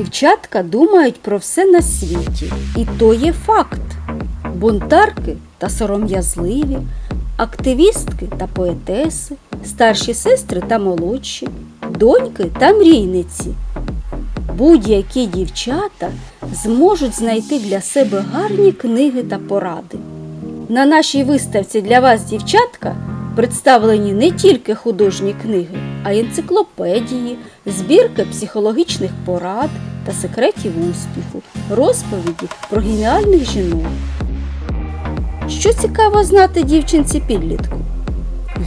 Дівчатка думають про все на світі, і то є факт. Бунтарки та сором'язливі, активістки та поетеси, старші сестри та молодші, доньки та мрійниці. Будь-які дівчата зможуть знайти для себе гарні книги та поради. На нашій виставці для вас, дівчатка, представлені не тільки художні книги, а й енциклопедії, збірки психологічних порад та секретів успіху, розповіді про геніальних жінок. Що цікаво знати дівчинці підлітку?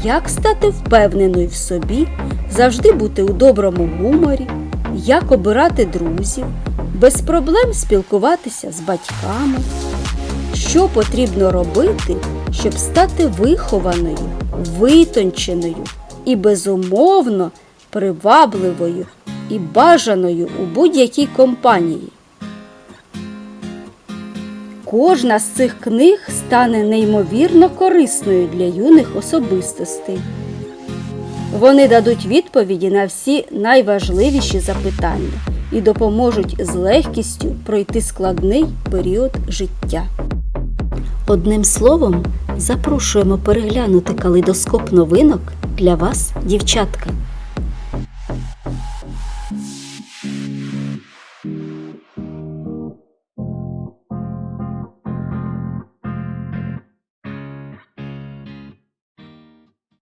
Як стати впевненою в собі, завжди бути у доброму гуморі, як обирати друзів, без проблем спілкуватися з батьками, що потрібно робити, щоб стати вихованою, витонченою і безумовно привабливою і бажаною у будь-якій компанії. Кожна з цих книг стане неймовірно корисною для юних особистостей. Вони дадуть відповіді на всі найважливіші запитання і допоможуть з легкістю пройти складний період життя. Одним словом, запрошуємо переглянути калейдоскоп новинок для вас, дівчатка.